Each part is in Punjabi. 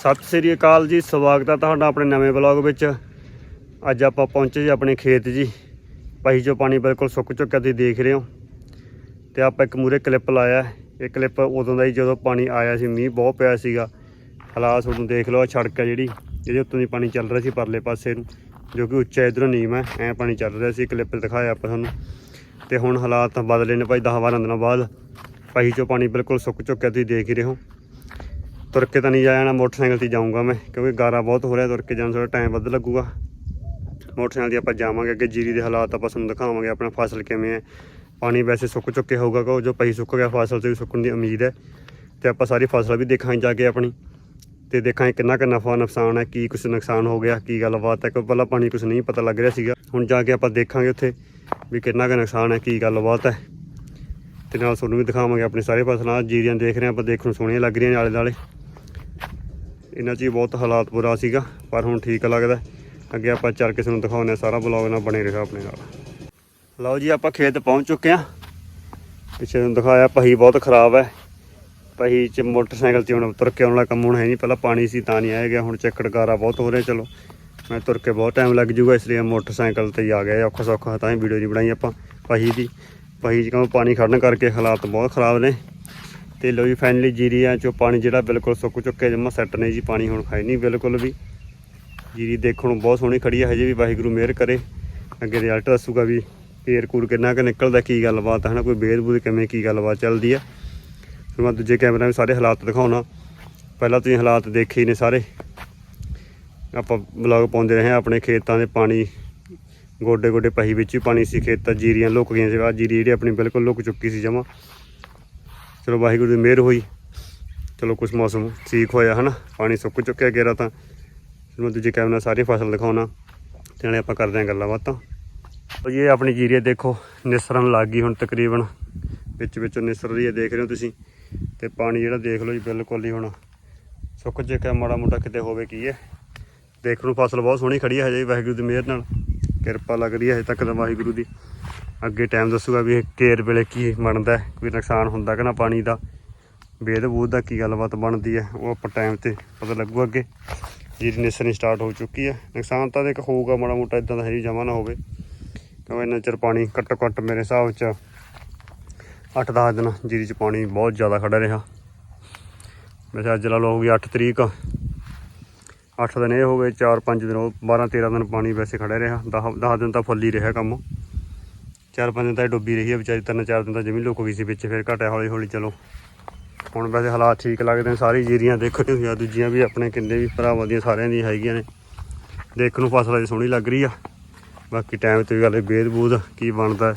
ਸਤਿ ਸ੍ਰੀ ਅਕਾਲ ਜੀ, ਸਵਾਗਤ ਹੈ ਤੁਹਾਡਾ ਆਪਣੇ ਨਵੇਂ ਬਲੌਗ ਵਿੱਚ। ਅੱਜ ਆਪਾਂ ਪਹੁੰਚੇ ਜੀ ਆਪਣੇ ਖੇਤ ਜੀ। ਪਹੀ ਚੋਂ ਪਾਣੀ ਬਿਲਕੁਲ ਸੁੱਕ ਚੁੱਕਿਆ, ਤੁਸੀਂ ਦੇਖ ਰਹੇ ਹੋ। ਤੇ ਆਪਾਂ ਇੱਕ ਮੂਰੇ ਕਲਿੱਪ ਲਾਇਆ। ਇਹ ਕਲਿੱਪ ਉਦੋਂ ਦਾ ਹੀ ਜਦੋਂ ਪਾਣੀ ਆਇਆ ਸੀ, ਮੀਂਹ ਬਹੁਤ ਪਿਆ ਸੀਗਾ। ਹਾਲਾਤ ਤੁਹਾਨੂੰ ਦੇਖ ਲਓ, ਆਹ ਸੜਕ ਹੈ ਜਿਹੜੀ, ਇਹਦੇ ਉੱਤੋਂ ਦੀ ਪਾਣੀ ਚੱਲ ਰਿਹਾ ਸੀ ਪਰਲੇ ਪਾਸੇ ਨੂੰ, ਜੋ ਕਿ ਉੱਚਾ ਇਧਰੋਂ ਨੀਮ ਹੈ ਐ ਪਾਣੀ ਚੱਲ ਰਿਹਾ ਸੀ। ਕਲਿੱਪ ਦਿਖਾਇਆ ਆਪਾਂ ਤੁਹਾਨੂੰ। ਤੇ ਹੁਣ ਹਾਲਾਤ ਬਦਲੇ ਨੇ ਭਾਈ 10 12 ਦਿਨਾਂ ਬਾਅਦ। ਪਹੀ ਚੋਂ ਪਾਣੀ ਬਿਲਕੁਲ ਸੁੱਕ ਚੁੱਕਿਆ, ਤੁਸੀਂ ਦੇਖ ਹੀ ਰਹੇ ਹੋ। ਤੁਰ ਕੇ ਤਾਂ ਨਹੀਂ ਜਾਇਆ ਨਾ ਮੋਟਰਸਾਈਕਲ ਤੇ ਜਾਊਂਗਾ ਮੈਂ, ਕਿਉਂਕਿ ਗਾਰਾ ਬਹੁਤ ਹੋ ਰਿਹਾ ਤੁਰ ਕੇ ਜਾਣ ਥੋੜਾ ਟਾਈਮ ਵੱਧ ਲੱਗੂਗਾ। ਮੋਟਰਸਾਈਕਲ ਤੇ ਆਪਾਂ ਜਾਵਾਂਗੇ, ਅੱਗੇ ਜੀਰੀ ਦੇ ਹਾਲਾਤ ਆਪਾਂ ਤੁਹਾਨੂੰ ਦਿਖਾਵਾਂਗੇ, ਆਪਣਾ ਫਸਲ ਕਿਵੇਂ ਹੈ। ਪਾਣੀ ਵੈਸੇ ਸੁੱਕ ਚੁੱਕੇ ਹੋਊਗਾ ਕਿ ਜੋ ਪਈ ਸੁੱਕ ਗਿਆ, ਫਸਲ ਤੇ ਵੀ ਸੁੱਕਣ ਦੀ ਉਮੀਦ ਹੈ। ਤੇ ਆਪਾਂ ਸਾਰੀ ਫਸਲ ਵੀ ਦੇਖਾਂਗੇ ਜਾ ਕੇ ਆਪਣੀ, ਤੇ ਦੇਖਾਂਗੇ ਕਿੰਨਾ ਕੁ ਨਫਾ ਨੁਕਸਾਨ ਹੈ, ਕੀ ਕੁਛ ਨੁਕਸਾਨ ਹੋ ਗਿਆ, ਕੀ ਗੱਲਬਾਤ ਹੈ ਕਿ ਪਹਿਲਾਂ ਪਾਣੀ ਕੁਛ ਨਹੀਂ ਪਤਾ ਲੱਗ ਰਿਹਾ ਸੀਗਾ। ਹੁਣ ਜਾ ਕੇ ਆਪਾਂ ਦੇਖਾਂਗੇ ਉੱਥੇ ਵੀ ਕਿੰਨਾ ਕੁ ਨੁਕਸਾਨ ਹੈ, ਕੀ ਗੱਲਬਾਤ ਹੈ। ਤੇ ਨਾਲ ਤੁਹਾਨੂੰ ਵੀ ਦਿਖਾਵਾਂਗੇ ਆਪਣੀ ਸਾਰੇ ਫਸਲਾਂ ਜੀਰੀਆਂ ਦੇਖ ਰਹੇ ਹਾਂ ਆਪਾਂ, ਦੇਖਣ ਨੂੰ ਸੋਹਣੀਆਂ ਲੱਗ ਰਹੀਆਂ ਨੇ ਆਲੇ ਦੁਆਲੇ ਇਹਨਾਂ 'ਚ ਹੀ ਬਹੁਤ ਹਾਲਾਤ ਬੁਰਾ ਸੀਗਾ, ਪਰ ਹੁਣ ਠੀਕ ਲੱਗਦਾ। ਅੱਗੇ ਆਪਾਂ ਚੱਲ ਕਿਸੇ ਨੂੰ ਦਿਖਾਉਂਦੇ ਹਾਂ, ਸਾਰਾ ਬਲੌਗ ਨਾਲ ਬਣੇ ਰਿਹਾ ਆਪਣੇ ਨਾਲ। ਲਓ ਜੀ, ਆਪਾਂ ਖੇਤ ਪਹੁੰਚ ਚੁੱਕੇ ਹਾਂ। ਪਿੱਛੇ ਨੂੰ ਦਿਖਾਇਆ, ਪਹੀ ਬਹੁਤ ਖਰਾਬ ਹੈ। ਪਹੀ 'ਚ ਮੋਟਰਸਾਈਕਲ 'ਤੇ ਹੁਣ ਤੁਰ ਕੇ ਆਉਣ ਵਾਲਾ ਕੰਮ ਹੁਣ ਹੈ ਨਹੀਂ, ਪਹਿਲਾਂ ਪਾਣੀ ਸੀ ਤਾਂ ਨਹੀਂ ਆਇਆ ਗਿਆ, ਹੁਣ ਚੱਕੜ ਗਾਰਾ ਬਹੁਤ ਹੋ ਰਿਹਾ, ਚਲੋ। ਮੈਂ ਤੁਰ ਕੇ ਬਹੁਤ ਟਾਈਮ ਲੱਗ ਜੂਗਾ ਇਸ ਲਈ ਮੋਟਰਸਾਈਕਲ ਤੇ ਹੀ ਆ ਗਿਆ, ਔਖਾ ਸੌਖਾ ਤਾਂ ਹੀ ਵੀਡੀਓ ਨਹੀਂ ਬਣਾਈ ਆਪਾਂ ਪਹੀ ਦੀ। ਪਹੀ 'ਚ ਕਿਉਂ ਪਾਣੀ ਖੜਨ ਕਰਕੇ ਹਾਲਾਤ ਬਹੁਤ ਖਰਾਬ ਨੇ। ਤੇ ਲੋ ਜੀ ਫਾਈਨਲੀ ਜੀਰੀਆਂ ਚੋਂ ਪਾਣੀ ਜਿਹੜਾ ਬਿਲਕੁਲ ਸੁੱਕ ਚੁੱਕਿਆ, ਜਮਾ ਸੈੱਟ ਨੇ ਜੀ, ਪਾਣੀ ਹੁਣ ਖਾਈ ਨਹੀਂ ਬਿਲਕੁਲ ਵੀ। ਜੀਰੀ ਦੇਖਣ ਨੂੰ ਬਹੁਤ ਸੋਹਣੀ ਖੜੀ ਹੈ ਹਜੇ ਵੀ ਵਾਹਿਗੁਰੂ ਮਿਹਰ ਕਰੇ। ਅੱਗੇ ਰਿਜ਼ਲਟ ਦੱਸੂਗਾ ਵੀ ਪੇਰ ਕੂੜ ਕਿੰਨਾ ਕੁ ਨਿਕਲਦਾ, ਕੀ ਗੱਲਬਾਤ ਹੈ ਨਾ ਕੋਈ ਬੇਦ ਬੂਦ ਕਿਵੇਂ ਕੀ ਗੱਲਬਾਤ ਚੱਲਦੀ ਹੈ ਫਿਰ ਮੈਂ ਦੂਜੇ ਕੈਮਰਾ ਵਿੱਚ ਸਾਰੇ ਹਾਲਾਤ ਦਿਖਾਉਣਾ। ਪਹਿਲਾਂ ਤੁਸੀਂ ਹਾਲਾਤ ਦੇਖੇ ਹੀ ਨੇ ਸਾਰੇ। ਆਪਾਂ ਬਲੌਗ ਪਾਉਂਦੇ ਰਹੇ ਹਾਂ, ਆਪਣੇ ਖੇਤਾਂ ਦੇ ਪਾਣੀ ਗੋਡੇ ਗੋਡੇ ਪਹੀ ਵਿੱਚ ਹੀ ਪਾਣੀ ਸੀ, ਖੇਤਾਂ ਜੀਰੀਆਂ ਲੁੱਕ ਗਈਆਂ ਸੀ। ਆਹ ਜੀਰੀ ਜਿਹੜੀ ਆਪਣੀ ਬਿਲਕੁਲ ਲੁੱਕ ਚੁੱਕੀ ਸੀ ਜਮਾ। ਚਲੋ ਵਾਹਿਗੁਰੂ ਦੀ ਮਿਹਰ ਹੋਈ। ਚਲੋ ਕੁਝ ਮੌਸਮ ਠੀਕ ਹੋਇਆ, ਹਨਾ? ਪਾਣੀ ਸੁੱਕ ਚੁੱਕਿਆ ਗੇਰਾ ਤਾਂ। ਫਿਰ ਮੈਂ ਦੂਜੇ ਕੈਮਰਾ ਸਾਰੀ ਫਸਲ ਦਿਖਾਉਣਾ ਤੇ ਨਾਲੇ ਆਪਾਂ ਕਰਦੇ ਹਾਂ ਗੱਲਾਂ ਬਾਤਾਂ। ਉਹ ਇਹ ਆਪਣੀ ਜੀਰੀ ਦੇਖੋ, ਨਿਸਰਨ ਲੱਗ ਗਈ ਹੁਣ ਤਕਰੀਬਨ। ਵਿੱਚ ਵਿੱਚੋਂ ਨਿਸਰ ਰਹੀ ਹੈ ਦੇਖ ਰਹੇ ਹੋ ਤੁਸੀਂ। ਤੇ ਪਾਣੀ ਜਿਹੜਾ ਦੇਖ ਲਓ ਜੀ, ਬਿਲਕੁਲ ਹੀ ਹੁਣ ਸੁੱਕ ਚੁੱਕਿਆ, ਮਾੜਾ ਮੋਟਾ ਕਿਤੇ ਹੋਵੇ ਕੀ ਹੈ। ਦੇਖ ਨੂੰ ਫਸਲ ਬਹੁਤ ਸੋਹਣੀ ਖੜੀ ਹੈ ਹਜੇ ਵੀ ਵਾਹਿਗੁਰੂ ਦੀ ਮਿਹਰ ਨਾਲ। ਕਿਰਪਾ ਲੱਗ ਰਹੀ ਹੈ ਹਜੇ ਤੱਕ ਤਾਂ ਵਾਹਿਗੁਰੂ ਦੀ। ਅੱਗੇ ਟਾਈਮ ਦੱਸੂਗਾ ਵੀ ਇਹ ਕੇਰ ਵੇਲੇ ਕੀ ਬਣਦਾ ਕੋਈ ਨੁਕਸਾਨ ਹੁੰਦਾ ਕਿ ਨਾ ਪਾਣੀ ਦਾ, ਵੇਦ ਬੂਦ ਦਾ ਕੀ ਗੱਲਬਾਤ ਬਣਦੀ ਹੈ, ਉਹ ਆਪਾਂ ਟਾਈਮ ਤੇ ਪਤਾ ਲੱਗੂ ਅੱਗੇ ਜੀਰੀ ਨਿਸਰਨੀ ਸਟਾਰਟ ਹੋ ਚੁੱਕੀ ਹੈ। ਨੁਕਸਾਨ ਤਾਂ ਦੇਖ ਹੋਊਗਾ, ਮਾੜਾ ਮੋਟਾ ਇਦਾਂ ਦਾ ਹੈ ਜਮਾ ਨਾ ਹੋਵੇ। ਕਿਉਂਕਿ ਇੰਨਾ ਚਿਰ ਪਾਣੀ ਘੱਟੋ ਘੱਟ ਮੇਰੇ ਹਿਸਾਬ 'ਚ 8-10 ਦਿਨ ਜੀਰੀ 'ਚ ਪਾਣੀ ਬਹੁਤ ਜ਼ਿਆਦਾ ਖੜਾ ਰਿਹਾ। ਵੈਸੇ ਅੱਜ ਲਾ ਲਓ ਹੋ ਗਈ 8 ਤਰੀਕ 8 ਦਿਨ ਇਹ ਹੋ ਗਏ 4-5 ਦਿਨ ਉਹ 12-13 ਦਿਨ ਪਾਣੀ ਵੈਸੇ ਖੜਾ ਰਿਹਾ। 10 10 ਦਿਨ ਤਾਂ ਫੁੱਲ ਹੀ ਰਿਹਾ ਕੰਮ। ਚਾਰ ਪੰਜ ਦਿਨ ਤਾਂ ਇਹ ਡੁੱਬੀ ਰਹੀ ਹੈ ਵਿਚਾਰੀ ਤਿੰਨ ਚਾਰ ਦਿਨ ਤਾਂ ਜਮੀ ਲੁੱਕ ਗਈ ਸੀ ਵਿੱਚ, ਫਿਰ ਘਟਿਆ ਹੌਲੀ ਹੌਲੀ ਚਲੋ। ਹੁਣ ਵੈਸੇ ਹਾਲਾਤ ਠੀਕ ਲੱਗਦੇ ਨੇ, ਸਾਰੀ ਜੀਰੀਆਂ ਦੇਖੋ ਤੁਸੀਂ, ਆਹ ਦੂਜੀਆਂ ਵੀ ਆਪਣੇ ਕਿੰਨੇ ਵੀ ਭਰਾਵਾਂ ਦੀਆਂ ਸਾਰਿਆਂ ਦੀਆਂ ਹੈਗੀਆਂ ਨੇ। ਦੇਖਣ ਨੂੰ ਫਸਲ ਅਜੇ ਸੋਹਣੀ ਲੱਗ ਰਹੀ ਆ। ਬਾਕੀ ਟਾਈਮ ਤੇ ਵੀ ਗੱਲ ਬੇਦ ਬੂਦ ਕੀ ਬਣਦਾ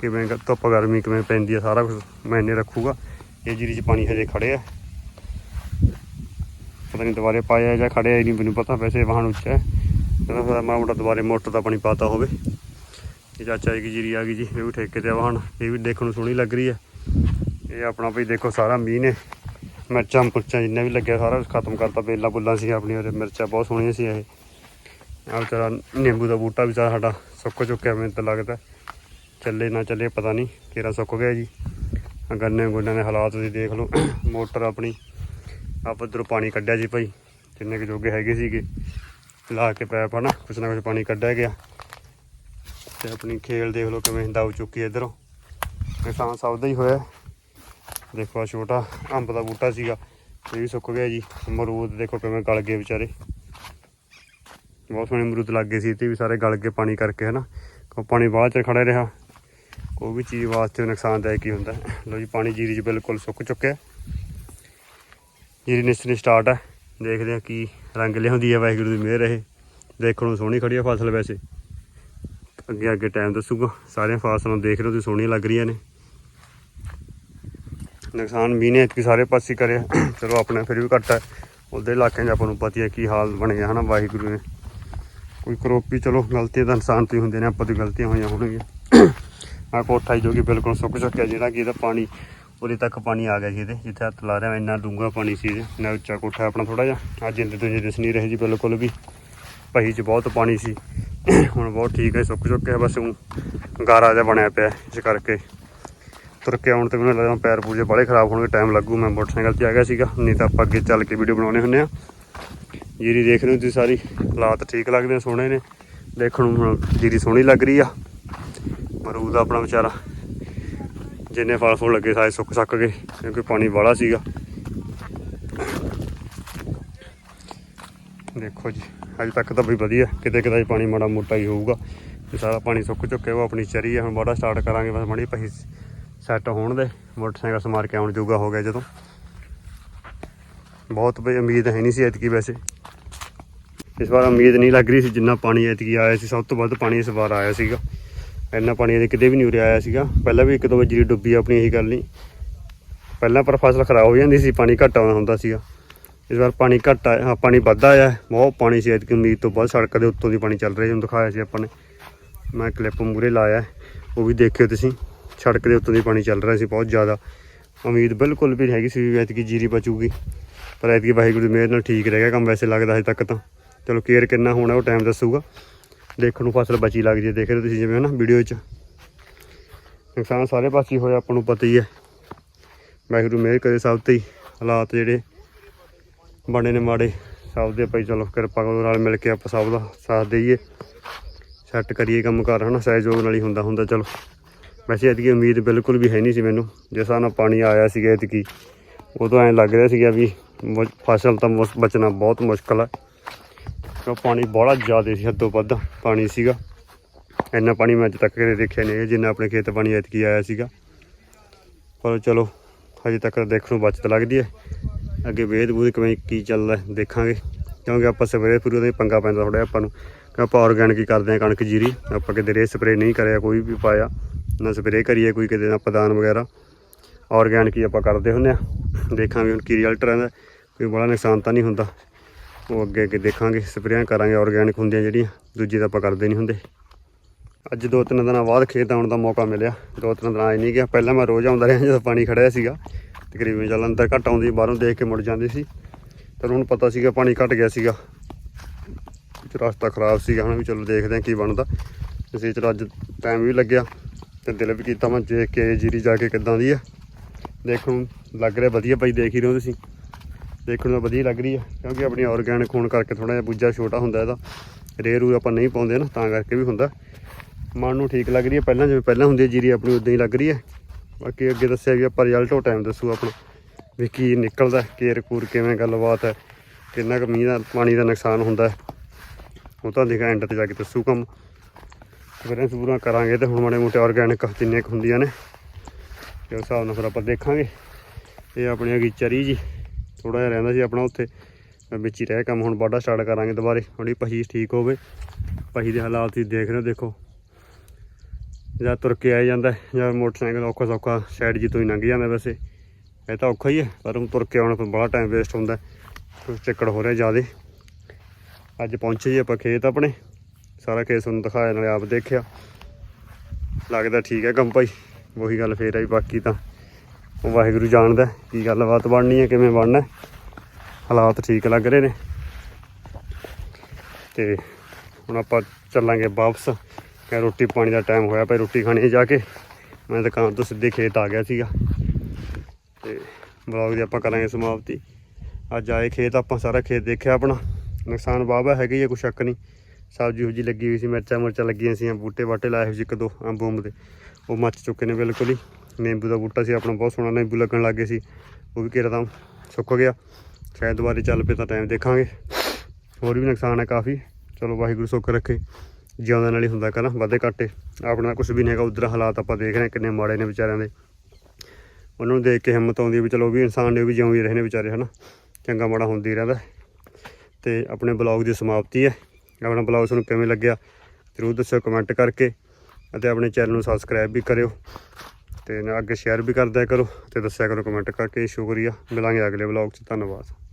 ਕਿਵੇਂ ਧੁੱਪ ਗਰਮੀ ਕਿਵੇਂ ਪੈਂਦੀ ਆ, ਸਾਰਾ ਕੁਝ ਮੈਨੇ ਰੱਖੂਗਾ। ਇਹ ਜੀਰੀ 'ਚ ਪਾਣੀ ਹਜੇ ਖੜੇ ਆ। ਪਤਾ ਨਹੀਂ ਦੁਬਾਰੇ ਪਾਇਆ ਜਾਂ ਖੜਿਆ ਹੀ ਨਹੀਂ, ਮੈਨੂੰ ਪਤਾ ਵੈਸੇ ਵਾਹਣ ਉੱਚਾ ਹੈ। ਕਹਿੰਦਾ ਫਿਰ ਮਾੜਾ ਮੋਟਾ ਦੁਬਾਰੇ ਮੋਟਰ ਦਾ ਪਾਣੀ ਪਾਤਾ ਹੋਵੇ। ਚਾਚਾ ਜੀ ਦੀ ਜੀਰੀ ਆ ਗਈ ਜੀ, ਇਹ ਵੀ ਠੇਕੇ ਤੇ ਆ ਵਾਹਣ। ਇਹ ਵੀ ਦੇਖਣ ਨੂੰ ਸੋਹਣੀ ਲੱਗ ਰਹੀ ਹੈ ਇਹ ਆਪਣਾ ਵੀ ਦੇਖੋ ਸਾਰਾ ਮੀਂਹ ਨੇ। ਮਿਰਚਾਂ ਮੁਰਚਾਂ ਜਿੰਨਾ ਵੀ ਲੱਗਿਆ ਸਾਰਾ ਕੁਛ ਖਤਮ ਕਰਤਾ, ਬੇਲਾਂ ਬੁੱਲਾਂ ਸੀ ਆਪਣੀਆਂ, ਤੇ ਮਿਰਚਾਂ ਬਹੁਤ ਸੋਹਣੀਆਂ ਸੀ ਇਹ। ਆ ਵਿਚਾਰਾ ਨਿੰਬੂ ਦਾ ਬੂਟਾ ਵੀ ਸਾਰਾ ਸਾਡਾ ਸੁੱਕ ਚੁੱਕਿਆ, ਮੈਨੂੰ ਤਾਂ ਲੱਗਦਾ। ਚੱਲੇ ਨਾ ਚੱਲੇ, ਪਤਾ ਨਹੀਂ ਕਿਹੜਾ ਸੁੱਕ ਗਿਆ ਜੀ। ਗੰਨੇ ਗੁੰਨਿਆਂ ਦੇ ਹਾਲਾਤ ਤੁਸੀਂ ਦੇਖ ਲਓ। ਮੋਟਰ ਆਪਣੀ, ਆਪ ਉੱਧਰੋਂ ਪਾਣੀ ਕੱਢਿਆ ਜੀ ਭਾਈ। ਜਿੰਨੇ ਕੁ ਜੋਗੇ ਹੈਗੇ ਸੀਗੇ। ਲਾ ਕੇ ਪੈਪ ਹਨਾ ਕੁਛ ਨਾ ਕੁਛ ਪਾਣੀ ਕੱਢਿਆ ਗਿਆ। ਤੇ ਆਪਣੀ ਖੇਲ ਦੇਖ ਲਓ ਕਿਵੇਂ ਦਬ ਚੁੱਕੀ ਹੈ ਇਧਰੋਂ। ਨੁਕਸਾਨ ਸਭ ਦਾ ਹੀ ਹੋਇਆ। ਦੇਖੋ ਆਹ ਛੋਟਾ ਅੰਬ ਦਾ ਬੂਟਾ ਸੀਗਾ, ਇਹ ਵੀ ਸੁੱਕ ਗਿਆ ਜੀ। ਅਮਰੂਦ ਦੇਖੋ ਕਿਵੇਂ ਗਲ ਗਏ ਵਿਚਾਰੇ। ਬਹੁਤ ਸੋਹਣੇ ਅਮਰੂਦ ਲੱਗ ਗਏ ਸੀ ਤੇ ਵੀ ਸਾਰੇ ਗਲ ਗਏ ਪਾਣੀ ਕਰਕੇ, ਹਨਾ। ਕੋ ਪਾਣੀ ਬਾਅਦ ਚ ਖੜਾ ਰਿਹਾ। ਕੋਈ ਵੀ ਚੀਜ਼ ਵਾਸਤੇ ਨੁਕਸਾਨਦਾਇਕ ਹੀ ਹੁੰਦਾ। ਹੈ। ਲਓ ਜੀ, ਪਾਣੀ ਜੀਰੀ 'ਚ ਬਿਲਕੁਲ ਸੁੱਕ ਚੁੱਕਿਆ। ਜੀਰੀ ਨਿਸਰੀ ਸਟਾਰਟ ਹੈ ਦੇਖਦੇ ਹਾਂ ਕੀ ਰੰਗ ਲਿਆਉਂਦੀ ਹੈ ਵਾਹਿਗੁਰੂ ਦੀ ਮਿਹਰ ਇਹ। ਦੇਖਣ ਨੂੰ ਸੋਹਣੀ ਖੜੀ ਆ ਫਸਲ ਵੈਸੇ। ਅੱਗੇ ਅੱਗੇ ਟਾਈਮ ਦੱਸੂਗਾ। ਸਾਰੀਆਂ ਫਸਲਾਂ ਦੇਖ ਰਹੇ ਹੋ, ਤੁਸੀਂ ਸੋਹਣੀਆਂ ਲੱਗ ਰਹੀਆਂ ਨੇ। ਨੁਕਸਾਨ ਵੀ ਨੇ ਇਤਕੀ ਸਾਰੇ ਪਾਸੇ ਕਰਿਆ। ਚਲੋ ਆਪਣਾ ਫਿਰ ਵੀ ਘੱਟ ਹੈ ਉਹਦੇ ਇਲਾਕਿਆਂ 'ਚ ਆਪਾਂ ਨੂੰ ਪਤਾ ਹੈ ਕੀ ਹਾਲ ਬਣਿਆ ਹਨਾ ਵਾਹਿਗੁਰੂ ਨੇ। ਕੋਈ ਕਰੋਪੀ, ਚਲੋ ਗਲਤੀਆਂ ਤਾਂ ਇਨਸਾਨ ਤੋਂ ਹੀ ਹੁੰਦੇ ਨੇ, ਆਪਾਂ ਤੋਂ ਗਲਤੀਆਂ ਹੋਈਆਂ ਹੋਣਗੀਆਂ। ਆ ਕੋਠਾ ਹੀ ਜੋ ਕਿ ਬਿਲਕੁਲ ਸੁੱਕ ਚੁੱਕਿਆ, ਜਿਹੜਾ ਕਿ ਇਹਦਾ ਪਾਣੀ, ਉਰੇ ਤੱਕ ਪਾਣੀ ਆ ਗਿਆ ਸੀ ਇਹਦੇ, ਜਿੱਥੇ ਹੱਥ ਲਾ ਰਿਹਾ, ਇੰਨਾ ਡੂੰਘਾ ਪਾਣੀ ਸੀ ਇਹਦੇ। ਨਾ ਉੱਚਾ ਕੋਠਾ ਆਪਣਾ ਥੋੜਾ ਜਿਹਾ ਅੱਜ ਇੰਦੇ ਤੋਂ ਜੇ ਦਿਸ ਨਹੀਂ ਰਹੇ ਜੀ ਬਿਲਕੁਲ ਵੀ। ਪਹੀ 'ਚ ਬਹੁਤ ਪਾਣੀ ਸੀ। ਹੁਣ ਬਹੁਤ ਠੀਕ ਹੈ, ਸੁੱਕ ਚੁੱਕਿਆ, ਬਸ ਊਂ ਗਾਰਾ ਜਿਹਾ ਬਣਿਆ ਪਿਆ ਇਸ ਕਰਕੇ। ਤੁਰ ਕੇ ਆਉਣ ਤੇ ਮੈਨੂੰ ਲੱਗਦਾ ਪੈਰ ਪੂਜੇ ਬਾਲੇ ਖਰਾਬ ਹੋਣਗੇ ਟਾਈਮ ਲੱਗੂ, ਮੈਂ ਮੋਟਰਸਾਈਕਲ ਤੇ ਆ ਗਿਆ ਸੀਗਾ। ਨਹੀਂ ਤਾਂ ਆਪਾਂ ਅੱਗੇ ਚੱਲ ਕੇ ਵੀਡੀਓ ਬਣਾਉਣੇ ਹੁੰਦੇ ਆ। ਜੀਰੀ ਦੇਖ ਰਹੇ ਹੋ ਤੁਸੀਂ ਸਾਰੀ, ਹਾਲਾਤ ਠੀਕ ਲੱਗਦੇ ਆ, ਸੋਹਣੇ ਨੇ। ਦੇਖਣ ਨੂੰ ਹੁਣ ਜੀਰੀ ਸੋਹਣੀ ਲੱਗ ਰਹੀ ਆ। ਮਰੂਦ ਆਪਣਾ ਵਿਚਾਰਾ, ਜਿੰਨੇ ਫਲ ਫੁੱਲ ਲੱਗੇ ਸਾਰੇ ਸੁੱਕ ਸੱਕ ਗਏ, ਕਿਉਂਕਿ ਪਾਣੀ ਵਾਲਾ ਸੀਗਾ। ਦੇਖੋ ਜੀ। ਅਜੇ ਤੱਕ ਤਾਂ ਵੀ ਵਧੀਆ। ਕਿਤੇ ਕਿਤੇ ਪਾਣੀ ਮਾੜਾ ਮੋਟਾ ਹੀ ਹੋਊਗਾ। ਤੇ ਸਾਰਾ ਪਾਣੀ ਸੁੱਕ ਚੁੱਕਿਆ ਉਹ ਆਪਣੀ ਚਰੀ ਆ, ਹੁਣ ਬਾੜਾ ਸਟਾਰਟ ਕਰਾਂਗੇ, ਬਸ ਮੜੀ ਪਹੀ ਸੈੱਟ ਹੋਣ ਦੇ। ਮੋਟਰਸਾਈਕਲ ਸਮਾਰ ਕੇ ਆਉਣ ਜੋਗਾ ਹੋ ਗਿਆ ਜਦੋਂ। ਬਹੁਤ ਬਈ ਉਮੀਦ ਹੈ ਨਹੀਂ ਸੀ ਐਤਕੀ ਵੈਸੇ। ਇਸ ਵਾਰ ਉਮੀਦ ਨਹੀਂ ਲੱਗ ਰਹੀ ਸੀ ਜਿੰਨਾ ਪਾਣੀ ਐਤਕੀ ਆਇਆ ਸੀ। ਸਭ ਤੋਂ ਵੱਧ ਪਾਣੀ ਇਸ ਵਾਰ ਆਇਆ ਸੀਗਾ। ਇੰਨਾ ਪਾਣੀ ਇਹਦੇ ਕਿਤੇ ਵੀ ਨਹੀਂ ਉਰੇ ਆਇਆ ਸੀਗਾ। ਪਹਿਲਾਂ ਵੀ ਇੱਕ ਦੋ ਵਾਰ ਜਿਹੜੀ ਡੁੱਬੀ ਆਪਣੀ, ਇਹੀ ਗੱਲ ਨਹੀਂ। ਪਹਿਲਾਂ ਪਰ ਫਸਲ ਖਰਾਬ ਹੋ ਜਾਂਦੀ ਸੀ, ਪਾਣੀ ਘੱਟ ਆਉਂਦਾ ਹੁੰਦਾ ਸੀਗਾ। ਇਸ ਵਾਰ ਪਾਣੀ ਘੱਟ ਆਇਆ ਹਾਂ, ਪਾਣੀ ਵੱਧ ਆਇਆ ਬਹੁਤ ਪਾਣੀ ਸੀ ਐਤਕੀ ਉਮੀਦ ਤੋਂ ਬਾਅਦ ਸੜਕ ਦੇ ਉੱਤੋਂ ਦੀ ਪਾਣੀ ਚੱਲ ਰਿਹਾ ਜਿਹਨੂੰ ਦਿਖਾਇਆ ਸੀ ਆਪਾਂ ਨੇ। ਮੈਂ ਕਲਿੱਪ ਮੂਰੇ ਲਾਇਆ ਉਹ ਵੀ ਦੇਖਿਓ ਤੁਸੀਂ ਸੜਕ ਦੇ ਉੱਤੋਂ ਦੀ ਪਾਣੀ ਚੱਲ ਰਿਹਾ ਸੀ ਬਹੁਤ ਜ਼ਿਆਦਾ। ਉਮੀਦ ਬਿਲਕੁਲ ਵੀ ਨਹੀਂ ਹੈਗੀ ਸੀ ਵੀ ਐਤਕੀ ਜੀਰੀ ਬਚੂਗੀ ਪਰ ਐਤਕੀ ਵਾਹਿਗੁਰੂ ਦੀ ਮਿਹਰ ਨਾਲ ਠੀਕ ਰਹਿ ਗਿਆ ਕੰਮ ਵੈਸੇ ਲੱਗਦਾ ਹਜੇ ਤੱਕ ਤਾਂ। ਚਲੋ ਕੇਅਰ ਕਿੰਨਾ ਹੋਣਾ ਉਹ ਟਾਈਮ ਦੱਸੂਗਾ। ਦੇਖਣ ਨੂੰ ਫਸਲ ਬਚੀ ਲੱਗਦੀ ਹੈ ਦੇਖ ਰਹੇ ਹੋ ਤੁਸੀਂ ਜਿਵੇਂ ਨਾ ਵੀਡੀਓ 'ਚ। ਨੁਕਸਾਨ ਸਾਰੇ ਪਾਸੇ ਹੋਇਆ ਆਪਾਂ ਨੂੰ ਪਤਾ ਹੀ ਹੈ। ਵਾਹਿਗੁਰੂ ਮਿਹਰ ਕਰੇ ਸਭ ਤੇ ਹੀ ਹਾਲਾਤ ਜਿਹੜੇ ਬਣੇ ਨੇ ਮਾੜੇ। ਸਭ ਦੇ ਭਾਈ ਚਲੋ ਕਿਰਪਾ ਕਰੋ ਨਾਲ ਮਿਲ ਕੇ ਆਪਾਂ ਸਭ ਦਾ ਸਾਥ ਦੇਈਏ। ਸੈੱਟ ਕਰੀਏ ਕੰਮ ਕਰ ਹਨਾ? ਸਹਿਯੋਗ ਨਾਲ ਹੀ ਹੁੰਦਾ ਹੁੰਦਾ ਚਲੋ। ਵੈਸੇ ਐਤਕੀ ਉਮੀਦ ਬਿਲਕੁਲ ਵੀ ਹੈ ਨਹੀਂ ਸੀ ਮੈਨੂੰ। ਜਿਸ ਹਿਸਾਬ ਨਾਲ ਪਾਣੀ ਆਇਆ ਸੀਗਾ ਐਤਕੀ, ਉਦੋਂ ਐਂ ਲੱਗ ਰਿਹਾ ਸੀਗਾ ਵੀ ਮੁ- ਫਸਲ ਤਾਂ ਮੁਸ- ਬਚਣਾ ਬਹੁਤ ਮੁਸ਼ਕਲ ਹੈ ਕਿਉਂ ਪਾਣੀ ਬੜਾ ਜ਼ਿਆਦਾ ਸੀ ਹੱਦੋਂ ਵੱਧ ਪਾਣੀ ਸੀਗਾ। ਇੰਨਾ ਪਾਣੀ ਮੈਂ ਅੱਜ ਤੱਕ ਕਦੇ ਦੇਖਿਆ ਨਹੀਂ ਜਿੰਨਾ ਆਪਣੇ ਖੇਤ ਪਾਣੀ ਐਤਕੀ ਆਇਆ ਸੀਗਾ। ਪਰ ਚਲੋ, ਹਜੇ ਤੱਕ ਦੇਖਣ ਨੂੰ ਬਚਤ ਲੱਗਦੀ ਹੈ। ਅੱਗੇ ਵੇਦ ਬੂਦ ਕਿਵੇਂ ਕੀ ਚੱਲਦਾ ਦੇਖਾਂਗੇ। ਕਿਉਂਕਿ ਆਪਾਂ ਸਵੇਰੇ ਪੂਰੇ ਦੇ ਪੰਗਾ ਪੈਂਦਾ ਥੋੜਾ ਆਪਾਂ ਨੂੰ। ਕਿ ਆਪਾਂ ਆਰਗੈਨਿਕ ਹੀ ਕਰਦੇ ਹਾਂ ਕਣਕ ਜੀਰੀ। ਆਪਾਂ ਕਿਤੇ ਰੇ ਸਪਰੇ ਨਹੀਂ ਕਰਿਆ, ਕੋਈ ਵੀ ਪਾਇਆ। ਨਾ ਸਪਰੇ ਕਰੀਏ ਕੋਈ ਕਿਤੇ, ਨਾ ਪਦਾਨ ਵਗੈਰਾ। ਆਰਗੈਨਿਕ ਹੀ ਆਪਾਂ ਕਰਦੇ ਹੁੰਦੇ ਆ ਦੇਖਾਂਗੇ ਹੁਣ ਕੀ ਰਿਜ਼ਲਟ ਰਹਿੰਦਾ। ਕੋਈ ਬੜਾ ਨੁਕਸਾਨ ਤਾਂ ਨਹੀਂ ਹੁੰਦਾ। ਉਹ ਅੱਗੇ ਅੱਗੇ ਦੇਖਾਂਗੇ ਸਪਰੇਆਂ ਕਰਾਂਗੇ ਆਰਗੈਨਿਕ ਹੁੰਦੀਆਂ ਜਿਹੜੀਆਂ। ਦੂਜੀ ਤਾਂ ਆਪਾਂ ਕਰਦੇ ਨਹੀਂ ਹੁੰਦੇ। ਅੱਜ ਦੋ ਤਿੰਨ ਦਿਨਾਂ ਬਾਅਦ ਖੇਤ ਆਉਣ ਦਾ ਮੌਕਾ ਮਿਲਿਆ। ਦੋ ਤਿੰਨ ਦਿਨ ਆਏ ਨਹੀਂ ਗਿਆ। ਪਹਿਲਾਂ ਮੈਂ ਰੋਜ਼ ਆਉਂਦਾ ਰਿਹਾ ਜਦੋਂ ਪਾਣੀ ਖੜਿਆ ਸੀਗਾ। ਤਕਰੀਬਨ ਚੱਲ ਅੰਦਰ ਘੱਟ ਆਉਂਦੀ, ਬਾਹਰੋਂ ਦੇਖ ਕੇ ਮੁੜ ਜਾਂਦੀ ਸੀ। ਪਰ ਉਹਨੂੰ ਪਤਾ ਸੀਗਾ ਪਾਣੀ ਘਟ ਗਿਆ ਸੀਗਾ। ਰਸਤਾ ਖਰਾਬ ਸੀਗਾ, ਹੁਣ ਵੀ ਚਲੋ ਦੇਖਦੇ ਹਾਂ ਕੀ ਬਣਦਾ। ਅਸੀਂ ਚਲੋ ਅੱਜ ਟਾਈਮ ਵੀ ਲੱਗਿਆ ਤੇ ਦਿਲ ਵੀ ਕੀਤਾ ਮੈਂ ਦੇਖ ਕੇ ਜੀਰੀ ਜਾ ਕੇ ਕਿੱਦਾਂ ਦੀ ਆ। ਦੇਖਣ ਨੂੰ ਲੱਗ ਰਿਹਾ ਵਧੀਆ ਭਾਈ, ਦੇਖ ਹੀ ਰਹੇ ਹੋ ਤੁਸੀਂ। ਦੇਖਣ ਨੂੰ ਵਧੀਆ ਲੱਗ ਰਹੀ ਆ, ਕਿਉਂਕਿ ਆਪਣੀ ਆਰਗੈਨਿਕ ਹੋਣ ਕਰਕੇ ਥੋੜਾ ਜਿਹਾ ਬੂਜਾ ਛੋਟਾ ਹੁੰਦਾ ਇਹਦਾ। ਰੇ ਰੂ ਆਪਾਂ ਨਹੀਂ ਪਾਉਂਦੇ ਨਾ, ਤਾਂ ਕਰਕੇ ਵੀ ਹੁੰਦਾ। ਮਨ ਨੂੰ ਠੀਕ ਲੱਗ ਰਹੀ ਹੈ ਪਹਿਲਾਂ ਜਿਵੇਂ ਪਹਿਲਾਂ ਹੁੰਦੀ ਹੈ ਜੀਰੀ ਆਪਣੀ ਉਦਾਂ ਹੀ ਲੱਗ ਰਹੀ ਹੈ ਬਾਕੀ ਅੱਗੇ ਦੱਸਿਆ ਵੀ ਆਪਾਂ ਰਿਜ਼ਲਟ ਉਹ ਟਾਈਮ ਦੱਸੂ ਆਪਣਾ ਵੀ ਕੀ ਨਿਕਲਦਾ ਕੇਰ ਕੂਰ ਕਿਵੇਂ ਗੱਲਬਾਤ ਹੈ, ਕਿੰਨਾ ਕੁ ਮੀਂਹ ਦਾ, ਪਾਣੀ ਦਾ ਨੁਕਸਾਨ ਹੁੰਦਾ ਉਹ ਤਾਂ ਦੇਖਾ ਐਂਡ ਤੇ ਜਾ ਕੇ ਦੱਸੂ ਕੰਮ। ਸਪਰੇਅ ਸਪੂਰਾਂ ਕਰਾਂਗੇ ਤੇ ਹੁਣ ਮਾੜੇ ਮੋਟੇ ਆਰਗੈਨਿਕ ਜਿੰਨੇ ਕੁ ਹੁੰਦੀਆਂ ਨੇ, ਤੇ ਉਸ ਹਿਸਾਬ ਨਾਲ ਫਿਰ ਆਪਾਂ ਦੇਖਾਂਗੇ। ਇਹ ਆਪਣੀ ਹੈਗੀ ਚਰੀ ਜੀ ਥੋੜਾ ਜਿਹਾ ਰਹਿੰਦਾ ਸੀ ਆਪਣਾ ਉੱਥੇ। ਮੈਂ ਵਿੱਚ ਹੀ ਰਹਿ ਕੰਮ, ਹੁਣ ਬਾਡਾ ਸਟਾਰਟ ਕਰਾਂਗੇ ਦੁਬਾਰੇ। ਥੋੜੀ ਪਹੀ ਠੀਕ ਹੋਵੇ। ਪਹੀ ਦੇ ਹਾਲਾਤ ਤੁਸੀਂ ਦੇਖ ਰਹੇ ਹੋ, ਦੇਖੋ। ਜਾਂ ਤੁਰ ਕੇ ਆਇਆ ਜਾਂਦਾ, ਜਾਂ ਮੋਟਰਸਾਈਕਲ ਔਖਾ ਸੌਖਾ ਸਾਈਡ ਜੀ ਤੋਂ ਹੀ ਲੰਘ ਜਾਂਦਾ ਵੈਸੇ। ਇਹ ਤਾਂ ਔਖਾ ਹੀ ਹੈ, ਪਰ ਹੁਣ ਤੁਰ ਕੇ ਆਉਣਾ ਫਿਰ ਬੜਾ ਟਾਈਮ ਵੇਸਟ ਹੁੰਦਾ ਹੈ। ਚੱਕੜ ਹੋ ਰਿਹਾ ਜ਼ਿਆਦੇ। ਅੱਜ ਪਹੁੰਚੇ ਜੀ ਆਪਾਂ ਖੇਤ ਆਪਣੇ। ਸਾਰਾ ਖੇਤ ਤੁਹਾਨੂੰ ਦਿਖਾਇਆ, ਨਾਲੇ ਆਪ ਦੇਖਿਆ। ਲੱਗਦਾ ਠੀਕ ਹੈ ਕੰਮ ਭਾਈ। ਉਹੀ ਗੱਲ ਫੇਰ ਆਈ, ਬਾਕੀ ਤਾਂ ਉਹ ਵਾਹਿਗੁਰੂ ਜਾਣਦਾ ਕੀ ਗੱਲਬਾਤ ਬਣਨੀ ਹੈ, ਕਿਵੇਂ ਬਣਨਾ ਹਾਲਾਤ ਠੀਕ ਲੱਗ ਰਹੇ ਨੇ। ਤੇ ਹੁਣ ਆਪਾਂ ਚੱਲਾਂਗੇ ਵਾਪਸ। ਕਿ ਰੋਟੀ ਪਾਣੀ ਦਾ ਟਾਈਮ ਹੋਇਆ ਭਾਈ ਰੋਟੀ ਖਾਣੀ ਜਾ ਕੇ। ਮੈਂ ਦੁਕਾਨ ਤੋਂ ਸਿੱਧੇ ਖੇਤ ਆ ਗਿਆ ਸੀਗਾ। ਤੇ ਬਲੌਗ ਦੀ ਆਪਾਂ ਕਰਾਂਗੇ ਸਮਾਪਤੀ। ਅੱਜ ਆਏ ਖੇਤ, ਆਪਾਂ ਸਾਰਾ ਖੇਤ ਦੇਖਿਆ ਆਪਣਾ। ਨੁਕਸਾਨ ਵਾਹਵਾ ਹੈਗਾ ਹੀ ਹੈ ਕੋਈ ਸ਼ੱਕ ਨਹੀਂ। ਸਬਜ਼ੀ ਹੁਜੀ ਲੱਗੀ ਹੋਈ ਸੀ, ਮਿਰਚਾਂ ਮੁਰਚਾਂ ਲੱਗੀਆਂ ਸੀ ਬੂਟੇ ਬਾਟੇ ਲਾਏ ਹੋਏ ਸੀ ਇੱਕ ਦੋ ਅੰਬ ਅੰਬ ਦੇ। ਉਹ ਮੱਚ ਚੁੱਕੇ ਨੇ ਬਿਲਕੁਲ ਹੀ। ਨਿੰਬੂ ਦਾ ਬੂਟਾ ਸੀ, ਆਪਣਾ ਬਹੁਤ ਸੋਹਣਾ ਨਿੰਬੂ ਲੱਗਣ ਲੱਗੇ ਸੀ। ਉਹ ਵੀ ਕਿਹੜਾ ਤਾਂ ਸੁੱਕ ਗਿਆ। ਸ਼ਾਇਦ ਦੁਬਾਰੇ ਚੱਲ ਪਏ ਤਾਂ ਟਾਈਮ ਦੇਖਾਂਗੇ। ਹੋਰ ਵੀ ਨੁਕਸਾਨ ਹੈ ਕਾਫੀ। ਚਲੋ ਵਾਹਿਗੁਰੂ ਸੁੱਖ ਰੱਖੇ। ਜਿਉਂਦੇ ਨਾਲ ਹੀ ਹੁੰਦਾ ਕਰਾਂ ਵਾਧੇ ਘਾਟੇ। ਆਪਣਾ ਕੁਝ ਵੀ ਨਹੀਂ ਹੈਗਾ, ਉਧਰ ਹਾਲਾਤ ਆਪਾਂ ਦੇਖ ਰਹੇ ਹਾਂ, ਕਿੰਨੇ ਮਾੜੇ ਨੇ ਵਿਚਾਰਿਆਂ ਦੇ। ਉਹਨਾਂ ਨੂੰ ਦੇਖ ਕੇ ਹਿੰਮਤ ਆਉਂਦੀ ਹੈ ਵੀ ਚਲੋ ਉਹ ਵੀ ਇਨਸਾਨ ਨੇ, ਉਹ ਵੀ ਜਿਉਂ ਹੀ ਰਹੇ ਨੇ ਵਿਚਾਰੇ, ਹਨਾ। ਚੰਗਾ ਮਾੜਾ ਹੁੰਦੀ ਰਹਿੰਦਾ। ਤੇ ਆਪਣੇ ਬਲੌਗ ਦੀ ਸਮਾਪਤੀ ਹੈ। ਆਪਣਾ ਬਲੌਗ ਤੁਹਾਨੂੰ ਕਿਵੇਂ ਲੱਗਿਆ, ਜ਼ਰੂਰ ਦੱਸਿਓ ਕਮੈਂਟ ਕਰਕੇ ਅਤੇ ਆਪਣੇ ਚੈਨਲ ਨੂੰ ਸਬਸਕ੍ਰਾਈਬ ਵੀ ਕਰਿਓ ਤੇ ਅੱਗੇ ਸ਼ੇਅਰ ਵੀ ਕਰਦਿਆ ਕਰੋ ਤੇ ਦੱਸਿਆ ਕਰੋ ਕਮੈਂਟ ਕਰਕੇ। ਸ਼ੁਕਰੀਆ। ਮਿਲਾਂਗੇ ਅਗਲੇ ਬਲੌਗ 'ਚ। ਧੰਨਵਾਦ।